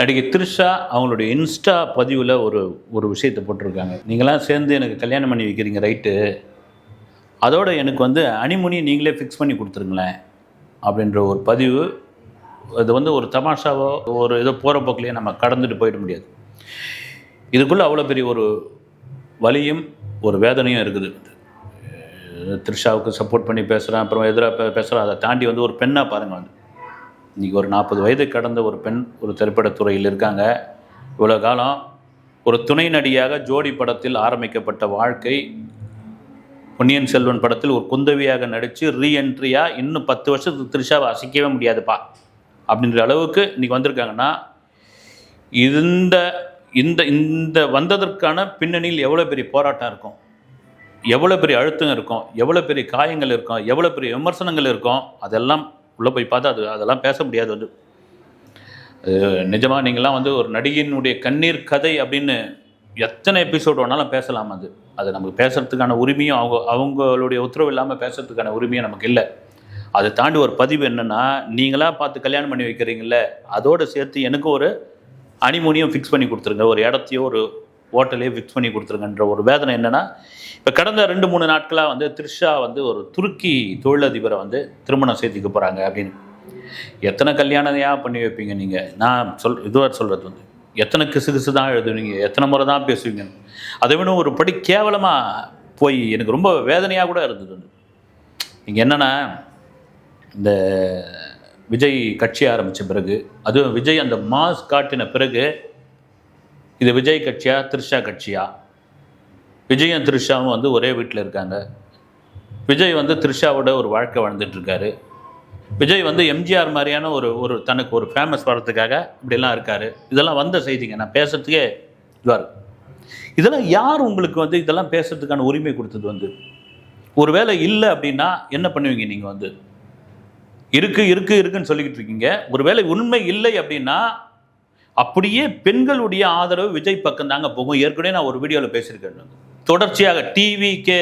நடிகை த்ரிஷா அவங்களுடைய இன்ஸ்டா பதிவில் ஒரு ஒரு விஷயத்தை போட்டிருக்காங்க. நீங்களாம் சேர்ந்து எனக்கு கல்யாணம் பண்ணி வைக்கிறீங்க ரைட்டு. அதோட எனக்கு வந்து அணிமுனி நீங்களே ஃபிக்ஸ் பண்ணி கொடுத்துருங்களேன் அப்படின்ற ஒரு பதிவு. அது வந்து ஒரு தமாஷாவோ ஒரு ஏதோ போகிற போக்கிலேயே நம்ம கடந்துட்டு போயிட முடியாது. இதுக்குள்ளே அவ்வளோ பெரிய ஒரு வலியும் ஒரு வேதனையும் இருக்குது. த்ரிஷாவுக்கு சப்போர்ட் பண்ணி பேசுகிறேன் அப்புறம் எதிராக பேசுகிறேன் அதை தாண்டி வந்து ஒரு பெண்ணாக பாருங்கள் வந்து. இன்றைக்கி ஒரு நாற்பது வயது கடந்த ஒரு பெண் ஒரு திரைப்படத்துறையில் இருக்காங்க. இவ்வளோ காலம் ஒரு துணை நடியாக ஜோடி படத்தில் ஆரம்பிக்கப்பட்ட வாழ்க்கை. பொன்னியின் செல்வன் படத்தில் ஒரு குந்தவியாக நடித்து ரீஎன்ட்ரியாக இன்னும் பத்து வருஷத்துக்கு த்ரிஷாவை அசைக்கவே முடியாதுப்பா. அப்படின்ற அளவுக்கு இன்றைக்கி வந்திருக்காங்கன்னா இந்த இந்த இந்த வந்ததற்கான பின்னணியில் எவ்வளோ பெரிய போராட்டம் இருக்கும்? எவ்வளோ பெரிய அழுத்தம் இருக்கும்? எவ்வளோ பெரிய காயங்கள் இருக்கும்? எவ்வளோ பெரிய விமர்சனங்கள் இருக்கும்? அதெல்லாம் உள்ளே போய் பார்த்தா அது அதெல்லாம் பேச முடியாது வந்து. நிஜமாக நீங்கள்லாம் வந்து ஒரு நடிகையினுடைய கண்ணீர் கதை அப்படின்னு எத்தனை எபிசோடு வேணாலும் பேசலாம் அது. அது நமக்கு பேசுகிறதுக்கான உரிமையும் அவங்க அவங்களுடைய உத்தரவு இல்லாமல் பேசுகிறதுக்கான உரிமையும் நமக்கு இல்லை. அதை தாண்டி ஒரு பதிவு என்னென்னா நீங்களாக பார்த்து கல்யாணம் பண்ணி வைக்கிறீங்கள அதோடு சேர்த்து எனக்கு ஒரு அனிமோனியம் ஃபிக்ஸ் பண்ணி கொடுத்துருங்க. ஒரு இடத்தையோ ஒரு ஹோட்டலே ஃபிக்ஸ் பண்ணி கொடுத்துருங்கன்ற ஒரு வேதனை என்னென்னா இப்போ கடந்த ரெண்டு மூணு நாட்களாக வந்து த்ரிஷா வந்து ஒரு துருக்கி தொழிலதிபரை வந்து திருமணம் சேர்த்துக்க போகிறாங்க அப்படின்னு. எத்தனை கல்யாணத்தையா பண்ணி வைப்பீங்க நீங்கள் நான் சொல் இதுவாக சொல்கிறது வந்து எத்தனை கிசு கிசு தான் எழுதுவீங்க? எத்தனை முறை தான் பேசுவீங்க? அதை விட ஒரு படி கேவலமாக போய் எனக்கு ரொம்ப வேதனையாக கூட இருந்தது வந்து. நீங்கள் என்னென்னா இந்த விஜய் கட்சி ஆரம்பித்த பிறகு அதுவும் விஜய் அந்த மாஸ் காட்டின பிறகு இது விஜய் கட்சியா த்ரிஷா கட்சியா? விஜயும் த்ரிஷாவும் வந்து ஒரே வீட்டில் இருக்காங்க. விஜய் வந்து த்ரிஷாவோட ஒரு வாழ்க்கை வாழ்ந்துட்டுருக்காரு விஜய் வந்து எம்ஜிஆர் மாதிரியான ஒரு ஒரு தனக்கு ஒரு ஃபேமஸ் வரத்துக்காக இப்படிலாம் இருக்கார். இதெல்லாம் வந்த செய்திங்க. நான் பேசுகிறதுக்கே இதுவாக இருக்கு. இதெல்லாம் யார் உங்களுக்கு வந்து இதெல்லாம் பேசுறதுக்கான உரிமை கொடுத்தது வந்து? ஒருவேளை இல்லை அப்படின்னா என்ன பண்ணுவீங்க நீங்கள் வந்து? இருக்கு இருக்கு இருக்குன்னு சொல்லிக்கிட்டு இருக்கீங்க. ஒருவேளை உண்மை இல்லை அப்படின்னா அப்படியே பெண்களுடைய ஆதரவு விஜய் பக்கம் தாங்க போகும். ஏற்கனவே நான் ஒரு வீடியோவில் பேசியிருக்கேன். தொடர்ச்சியாக டிவி கே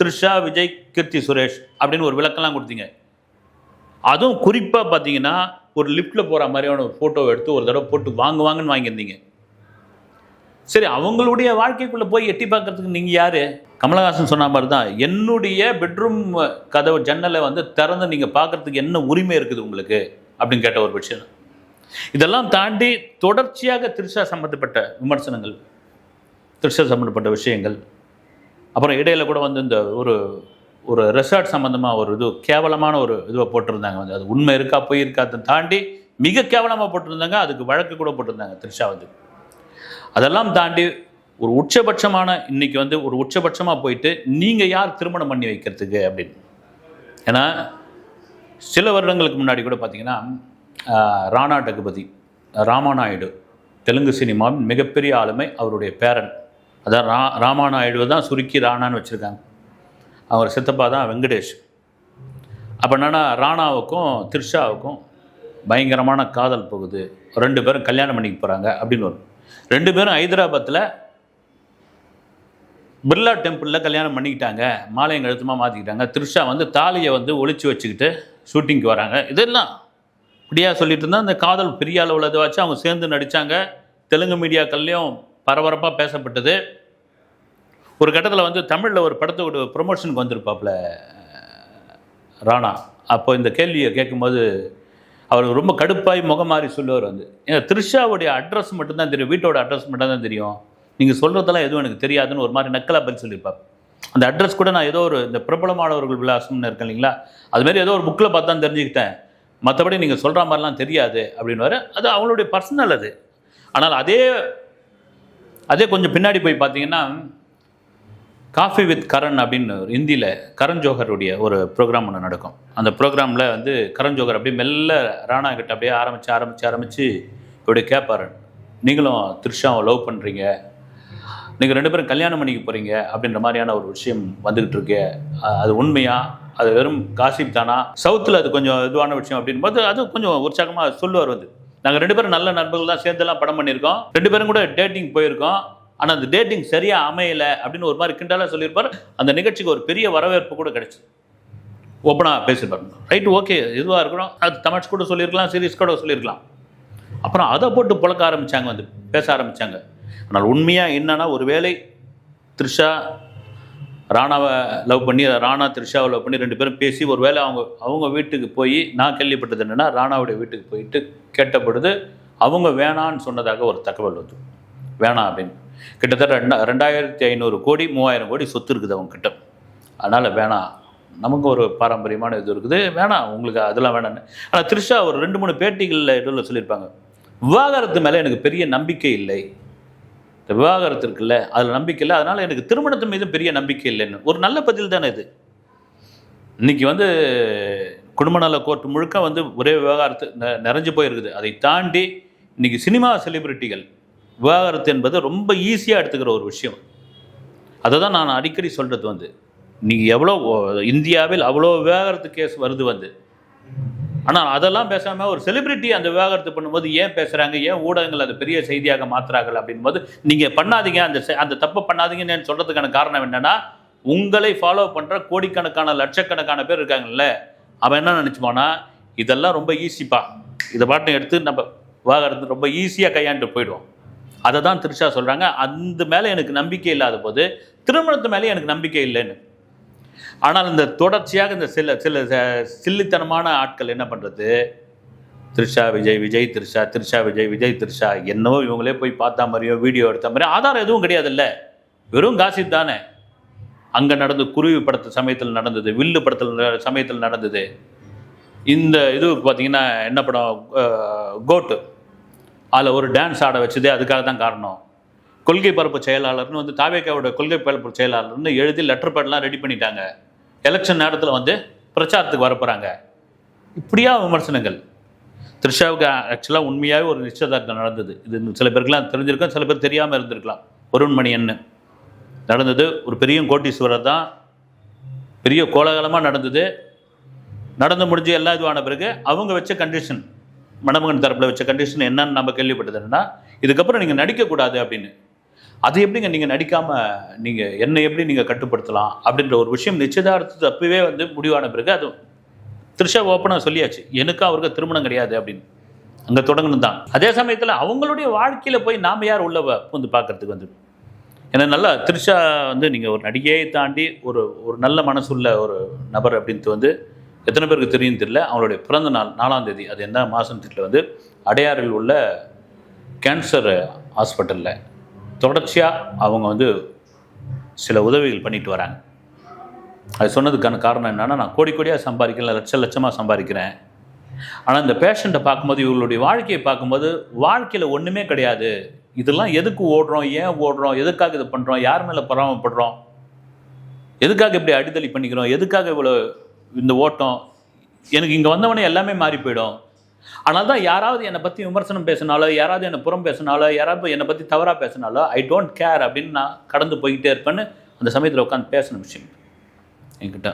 த்ரிஷா விஜய் கீர்த்தி சுரேஷ் அப்படின்னு ஒரு விளக்கம்லாம் கொடுத்தீங்க. அதுவும் குறிப்பாக பார்த்தீங்கன்னா ஒரு லிஃப்ட்டில் போகிற மாதிரியான ஒரு ஃபோட்டோவை எடுத்து ஒரு தடவை போட்டு வாங்க வாங்கன்னு வாங்கியிருந்தீங்க. சரி அவங்களுடைய வாழ்க்கைக்குள்ளே போய் எட்டி பார்க்கறதுக்கு நீங்கள் யார்? கமலஹாசன் சொன்ன மாதிரி தான் என்னுடைய பெட்ரூம் கதவு ஜன்னலை வந்து திறந்து நீங்கள் பார்க்கறதுக்கு என்ன உரிமை இருக்குது உங்களுக்கு? அப்படின்னு கேட்ட ஒரு விஷயம். இதெல்லாம் தாண்டி தொடர்ச்சியாக திருஷா சம்மந்தப்பட்ட விமர்சனங்கள் திருஷா சம்மந்தப்பட்ட விஷயங்கள். அப்புறம் இடையில கூட வந்து இந்த ஒரு ஒரு ரெசார்ட் சம்மந்தமாக ஒரு இது கேவலமான ஒரு இதுவை போட்டிருந்தாங்க. வந்து அது உண்மை இருக்கா போய் இருக்காத தாண்டி மிக கேவலமாக போட்டிருந்தாங்க. அதுக்கு வழக்கு கூட போட்டிருந்தாங்க த்ரிஷா வந்து. அதெல்லாம் தாண்டி ஒரு உச்சபட்சமான இன்னைக்கு வந்து ஒரு உச்சபட்சமாக போயிட்டு நீங்கள் யார் திருமணம் பண்ணி வைக்கிறதுக்கு அப்படின்னு. ஏன்னா சில வருடங்களுக்கு முன்னாடி கூட பார்த்தீங்கன்னா ராணா டகுபதி ராமாநாயுடு தெலுங்கு சினிமாவின் மிகப்பெரிய ஆளுமை அவருடைய பேரன். அதான் ரா ராமாநாயுடு தான் சுருக்கி ராணான்னு வச்சுருக்காங்க. அவர் சித்தப்பா தான் வெங்கடேஷ். அப்போ என்னன்னா ராணாவுக்கும் த்ரிஷாவுக்கும் பயங்கரமான காதல் போகுது. ரெண்டு பேரும் கல்யாணம் பண்ணிக்க போகிறாங்க அப்படின்னு வரும். ரெண்டு பேரும் ஹைதராபாத்தில் பிர்லா டெம்பிளில் கல்யாணம் பண்ணிக்கிட்டாங்க. மாலையும் கழுத்துமாக மாற்றிக்கிட்டாங்க த்ரிஷா வந்து தாலியை வந்து ஒழிச்சு வச்சுக்கிட்டு ஷூட்டிங்க்கு வராங்க. இதெல்லாம் இப்படியா சொல்லிட்டு இருந்தால் அந்த காதல் பெரிய அளவில் இதை வச்சு அவங்க சேர்ந்து நடித்தாங்க தெலுங்கு மீடியாக்கள்லேயும் பரபரப்பாக பேசப்பட்டது. ஒரு கட்டத்தில் வந்து தமிழில் ஒரு படத்தோட ப்ரொமோஷனுக்கு வந்திருப்பாப்புல ராணா. அப்போ இந்த கேள்வியை கேட்கும்போது அவர் ரொம்ப கடுப்பாய் முகம் மாறி சொல்லுவார் வந்து. ஏன்னா த்ரிஷாவுடைய அட்ரஸ் மட்டும்தான் தெரியும். வீட்டோட அட்ரஸ் மட்டும்தான் தெரியும். நீங்கள் சொல்கிறதெல்லாம் எதுவும் எனக்கு தெரியாதுன்னு ஒரு மாதிரி நக்கலாக பதில் சொல்லியிருப்பார். அந்த அட்ரஸ் கூட நான் ஏதோ ஒரு இந்த பிரபலமானவர்கள் விலாசம்னு இருக்கேன் இல்லைங்களா? அதுமாரி ஏதோ ஒரு புக்கில் பார்த்து தான் தெரிஞ்சுக்கிட்டேன். மற்றபடி நீங்கள் சொல்கிற மாதிரிலாம் தெரியாது அப்படின்னு அது அவங்களுடைய பர்சனல் அது. ஆனால் அதே அதே கொஞ்சம் பின்னாடி போய் பார்த்தீங்கன்னா காஃபி வித் கரண் அப்படின்னு ஒரு ஹிந்தியில் கரண் ஜோஹருடைய ஒரு ப்ரோக்ராம் ஒன்று நடக்கும். அந்த ப்ரோக்ராமில் வந்து கரண் ஜோஹர் அப்படியே மெல்ல ராணா கிட்ட அப்படியே ஆரம்பித்து ஆரம்பித்து ஆரம்பித்து இப்படி கேட்பார் நீங்களும் த்ரிஷாவை லவ் பண்ணுறீங்க நீங்கள் ரெண்டு பேரும் கல்யாணம் பண்ணிக்க போகிறீங்க அப்படின்ற மாதிரியான ஒரு விஷயம் வந்துக்கிட்டு இருக்கு. அது உண்மையாக அது வெறும் காசிப் தானா? சவுத்தில் அது கொஞ்சம் இதுவான விஷயம் அப்படின்னு போது அது கொஞ்சம் உற்சாகமாக சொல்லுவார் வந்து. நாங்கள் ரெண்டு பேரும் நல்ல நண்பர்கள் தான் சேர்ந்தெல்லாம் படம் பண்ணியிருக்கோம். ரெண்டு பேரும் கூட டேட்டிங் போயிருக்கோம். ஆனால் அந்த டேட்டிங் சரியாக அமையலை அப்படின்னு ஒரு மாதிரி கிண்டலாக சொல்லியிருப்பார். அந்த நிகழ்ச்சிக்கு ஒரு பெரிய வரவேற்பு கூட கிடைச்சி ஓப்பனாக பேசியிருப்பார். ரைட் ஓகே இதுவாக இருக்கணும் அது தமிழ்ஸ் கூட சொல்லியிருக்கலாம் சீரியஸ் கூட சொல்லியிருக்கலாம். அப்புறம் அதை போட்டு புழக்க ஆரம்பித்தாங்க வந்து பேச ஆரம்பித்தாங்க ஆனால் உண்மையாக என்னன்னா ஒருவேளை த்ரிஷா ராணாவை லவ் பண்ணி ராணா த்ரிஷாவை லவ் பண்ணி ரெண்டு பேரும் பேசி ஒரு வேளை அவங்க அவங்க வீட்டுக்கு போய் நான் கேள்விப்பட்டது என்னென்னா ராணாவுடைய வீட்டுக்கு போயிட்டு கேட்டபொழுது அவங்க வேணான்னு சொன்னதாக ஒரு தகவல் வந்து. வேணாம் அப்படின்னு. கிட்டத்தட்ட ரெண்டா ரெண்டாயிரத்தி ஐநூறு கோடி மூவாயிரம் கோடி சொத்து இருக்குது அவங்க கிட்ட. அதனால் வேணாம். நமக்கு ஒரு பாரம்பரியமான இது இருக்குது. வேணாம் உங்களுக்கு அதெல்லாம் வேணான்னு ஆனால் த்ரிஷா ஒரு ரெண்டு மூணு பேட்டிகளில் இடத்துல சொல்லியிருப்பாங்க. விவாகரத்து மேலே எனக்கு பெரிய நம்பிக்கை இல்லை. இந்த விவாகரத்து இருக்குல்ல அதில் நம்பிக்கை இல்லை. அதனால் எனக்கு திருமணத்து மீது பெரிய நம்பிக்கை இல்லைன்னு. ஒரு நல்ல பதில் தானே இது. இன்னைக்கு வந்து குடும்ப நல கோர்ட் முழுக்க வந்து ஒரே விவகாரத்து நெ- நிறைஞ்சு போயிருக்குது. அதை தாண்டி இன்றைக்கி சினிமா செலிபிரிட்டிகள் விவகாரத்து என்பது ரொம்ப ஈஸியாக எடுத்துக்கிற ஒரு விஷயம். அதை தான் நான் அடிக்கடி சொல்கிறது வந்து. நீங்கள் எவ்வளோ இந்தியாவில் அவ்வளோ விவகாரத்து கேஸ் வருது வந்து. ஆனால் அதெல்லாம் பேசாமல் ஒரு செலிபிரிட்டி அந்த விவாகரத்து பண்ணும்போது ஏன் பேசுகிறாங்க ஏன் ஊடகங்கள் அதை பெரிய செய்தியாக மாற்றுறார்கள் அப்படின்போது நீங்கள் பண்ணாதீங்க. அந்த அந்த தப்பை பண்ணாதீங்கன்னு சொல்கிறதுக்கான காரணம் என்னென்னா உங்களை ஃபாலோ பண்ணுற கோடிக்கணக்கான லட்சக்கணக்கான பேர் இருக்காங்கல்ல அவன் என்ன நினச்சிப்பானா இதெல்லாம் ரொம்ப ஈஸிப்பா இதை பாட்டு எடுத்து நம்ம விவாகரத்து ரொம்ப ஈஸியாக கையாண்டு போயிடுவோம். அதை தான் திருஷா சொல்கிறாங்க அந்த மேலே எனக்கு நம்பிக்கை இல்லாத போது திருமணத்து மேலே எனக்கு நம்பிக்கை இல்லைன்னு. ஆனால் இந்த தொடர்ச்சியாக இந்த சில சில சில்லித்தனமான ஆட்கள் என்ன பண்ணுறது த்ரிஷா விஜய் விஜய் த்ரிஷா த்ரிஷா விஜய் விஜய் த்ரிஷா. என்னவோ இவங்களே போய் பார்த்தா மாதிரியோ வீடியோ எடுத்த மாதிரியோ ஆதாரம் எதுவும் கிடையாதுல்ல. வெறும் காசிப் தானே. அங்கே நடந்து குருவி படத்து சமயத்தில் நடந்தது வில்லு படத்தில் சமயத்தில் நடந்தது. இந்த இது பார்த்தீங்கன்னா என்ன படம்? கோட்டு. அதில் ஒரு டான்ஸ் ஆட வச்சதே அதுக்காக தான் காரணம். கொள்கை பரப்பு செயலாளர்னு வந்து தாவேக்காவோட கொள்கை பரப்பு செயலாளர்னு எழுதி லெட்டர் பேட்லாம் ரெடி பண்ணிட்டாங்க. எலெக்ஷன் நேரத்தில் வந்து பிரச்சாரத்துக்கு வரப்போகிறாங்க இப்படியா விமர்சனங்கள். த்ரிஷாவுக்கு ஆக்சுவலாக உண்மையாகவே ஒரு நிச்சயதார்த்தம் நடந்தது. இது சில பேருக்குலாம் தெரிஞ்சிருக்கும் சில பேர் தெரியாமல் இருந்திருக்கலாம். வருண்மணி என்ன நடந்தது ஒரு பெரிய கோட்டீஸ்வரர் தான். பெரிய கோலாகலமாக நடந்தது. நடந்து முடிஞ்சு எல்லா இதுவான பிறகு அவங்க வச்ச கண்டிஷன் மணமகன் தரப்பில் வச்ச கண்டிஷன் என்னன்னு நம்ம கேள்விப்பட்டது என்னன்னா இதுக்கப்புறம் நீங்கள் நடிக்கக்கூடாது அப்படின்னு. அது எப்படிங்க நீங்கள் நடிக்காமல் நீங்கள் என்னை எப்படி நீங்கள் கட்டுப்படுத்தலாம் அப்படின்ற ஒரு விஷயம் நிச்சயதார்த்தத்து அப்பவே வந்து முடிவான பிறகு அது த்ரிஷா ஓப்பனாக சொல்லியாச்சு. எனக்கு அவருக்கு திருமணம் கிடையாது அப்படின்னு. அங்கே தொடங்கணும் தான். அதே சமயத்தில் அவங்களுடைய வாழ்க்கையில் போய் நாம் யார் உள்ள வ- வந்து பார்க்கறதுக்கு வந்து ஏன்னா நல்லா த்ரிஷா வந்து நீங்கள் ஒரு நடிகையை தாண்டி ஒரு ஒரு நல்ல மனசுள்ள ஒரு நபர் அப்படின்ட்டு வந்து எத்தனை பேருக்கு தெரியும் தெரியல. அவங்களுடைய பிறந்த நாள் நாலாம் தேதி அது என்ன மாதம் தெரியல. வந்து அடையாறில் உள்ள கேன்சர் ஹாஸ்பிட்டலில் தொடர்ச்சியாக அவங்க வந்து சில உதவிகள் பண்ணிட்டு வராங்க. அது சொன்னதுக்கான காரணம் என்னென்னா நான் கோடி கோடியாக சம்பாதிக்கிறேன் லட்சம் லட்சமாக சம்பாதிக்கிறேன். ஆனால் இந்த பேஷண்ட்டை பார்க்கும்போது இவங்களுடைய வாழ்க்கையை பார்க்கும்போது வாழ்க்கையில் ஒன்றுமே கிடையாது. இதெல்லாம் எதுக்கு ஓடுறோம்? ஏன் ஓடுறோம்? எதுக்காக இது பண்ணுறோம் யார் மேலே பராமப்படுறோம் எதுக்காக இப்படி அடிதளி பண்ணிக்கிறோம்? எதுக்காக இவ்வளோ இந்த ஓட்டம்? எனக்கு இங்கே வந்தவொடனே எல்லாமே மாறி போயிடும். ஆனால் தான் யாராவது என்னை பற்றி விமர்சனம் பேசினாலோ யாராவது என்னை புறம் பேசினாலோ யாராவது என்னை பற்றி தவறாக பேசினாலோ ஐ டோன்ட் கேர் அப்படின்னு நான் கடந்து போய்கிட்டே இருப்பேன்னு அந்த சமயத்தில் உட்காந்து பேசின விஷயம் என்கிட்ட.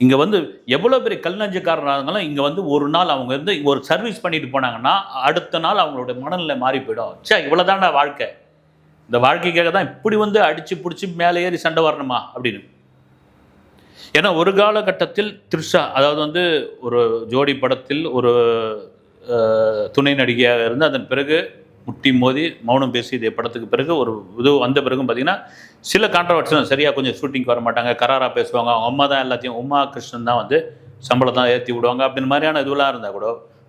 இங்கே வந்து எவ்வளோ பெரிய கல் இருந்தாலும் இங்கே வந்து ஒரு நாள் அவங்க வந்து ஒரு சர்வீஸ் பண்ணிட்டு போனாங்கன்னா அடுத்த நாள் அவங்களோட மனநிலை மாறி போயிடும். சே இவ்வளோதான்டா வாழ்க்கை. இந்த வாழ்க்கைக்காக தான் இப்படி வந்து அடித்து பிடிச்சி மேலே ஏறி சண்டை வரணுமா அப்படின்னு. ஏன்னா ஒரு காலகட்டத்தில் த்ரிஷா அதாவது வந்து ஒரு ஜோடி படத்தில் ஒரு துணை நடிகையாக இருந்து அதன் பிறகு முட்டி மோதி மௌனம் பேசிய படத்துக்கு பிறகு ஒரு இது வந்த பிறகும் பார்த்தீங்கன்னா சில கான்ட்ரவர்ஷன் சரியாக கொஞ்சம் ஷூட்டிங்க்கு வர மாட்டாங்க கராராக பேசுவாங்க. அவங்க அம்மா தான் எல்லாத்தையும் உமா கிருஷ்ணன் தான் வந்து சம்பளம் தான் ஏற்றி விடுவாங்க அப்படின்னு மாதிரியான இதுவெல்லாம் இருந்தால் கூட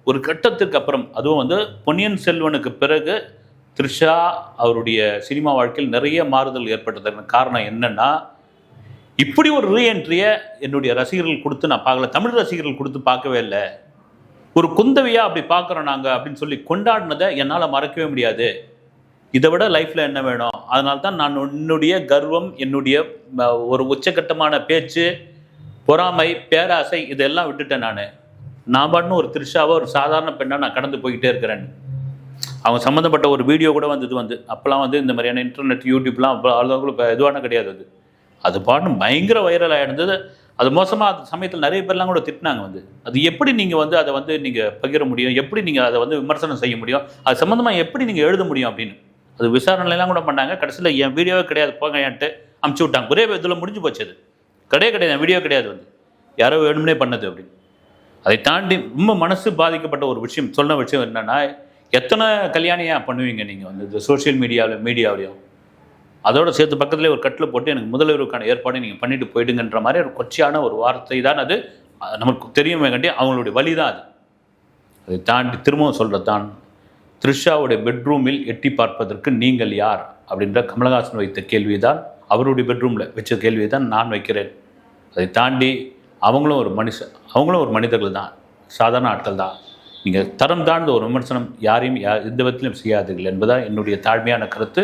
ஒரு கட்டத்துக்கு அப்புறம் அதுவும் வந்து பொன்னியின் செல்வனுக்கு பிறகு த்ரிஷா அவருடைய சினிமா வாழ்க்கையில் நிறைய மாறுதல் ஏற்பட்டதற்கு காரணம் என்னென்னா இப்படி ஒரு ரீஎன்ட்ரியை என்னுடைய ரசிகர்கள் கொடுத்து நான் பார்க்கல. தமிழ் ரசிகர்கள் கொடுத்து பார்க்கவே இல்லை. ஒரு குந்தவியா அப்படி பார்க்குறோம் நாங்கள் அப்படின்னு சொல்லி கொண்டாடினதை என்னால் மறக்கவே முடியாது. இதை விட லைஃப்பில் என்ன வேணும்? அதனால தான் நான் என்னுடைய கர்வம் என்னுடைய ஒரு உச்சக்கட்டமான பேச்சு பொறாமை பேராசை இதெல்லாம் விட்டுட்டேன் நான். நான் பாட்டுன்னு ஒரு திருஷாவை ஒரு சாதாரண பெண்ணாக நான் கடந்து போய்கிட்டே இருக்கிறேன். அவங்க சம்மந்தப்பட்ட ஒரு வீடியோ கூட வந்தது வந்து. அப்போல்லாம் வந்து இந்த மாதிரியான இன்டர்நெட் யூடியூப்லாம் அப்போ அளவுக்கு இப்போ எதுவான கிடையாது அது. அது பாட்டு பயங்கர வைரல் இருந்தது அது மோசமாக அந்த சமயத்தில் நிறைய பேர்லாம் கூட திட்டினாங்க வந்து. அது எப்படி நீங்கள் வந்து அதை வந்து நீங்கள் பகிர முடியும்? எப்படி நீங்கள் அதை வந்து விமர்சனம் செய்ய முடியும்? அது சம்மந்தமாக எப்படி நீங்கள் எழுத முடியும் அப்படின்னு. அது விசாரணைலாம் கூட பண்ணாங்க. கடைசியில் என் வீடியோவே கிடையாது போங்க என்ட்டு அமுச்சு விட்டாங்க. ஒரே இதில் முடிஞ்சு போச்சு அது. கிடையாது கிடையாது வீடியோ கிடையாது வந்து. யாரோ வேணும்னே பண்ணது அப்படின்னு அதை தாண்டி ரொம்ப மனசு பாதிக்கப்பட்ட ஒரு விஷயம் சொன்ன விஷயம் என்னென்னா எத்தனை கல்யாணியாக பண்ணுவீங்க நீங்கள் வந்து? இந்த சோஷியல் மீடியாவில் மீடியாவிலையும் அதோட சேர்த்து பக்கத்துலேயே ஒரு கட்டில் போட்டு எனக்கு முதல்வருக்கான ஏற்பாடு நீங்கள் பண்ணிட்டு போயிடுங்கன்ற மாதிரி ஒரு கொச்சையான ஒரு வார்த்தை தான் அது நமக்கு தெரியுமே கண்டி அவங்களுடைய வழி தான் அது. அதை தாண்டி திரும்பவும் சொல்கிறது தான் த்ரிஷாவுடைய பெட்ரூமில் எட்டி பார்ப்பதற்கு நீங்கள் யார்? அப்படின்ற கமலஹாசன் வைத்த கேள்வி தான் அவருடைய பெட்ரூமில் வச்ச கேள்வி தான் நான் வைக்கிறேன். அதை தாண்டி அவங்களும் ஒரு மனுஷன் அவங்களும் ஒரு மனிதர்கள் தான் சாதாரண ஆட்கள் தான் நீங்கள் தரம் தாழ்ந்த ஒரு விமர்சனம் யாரையும் யா எந்த விதத்திலும் செய்யாதீர்கள் என்பதான் என்னுடைய தாழ்மையான கருத்து.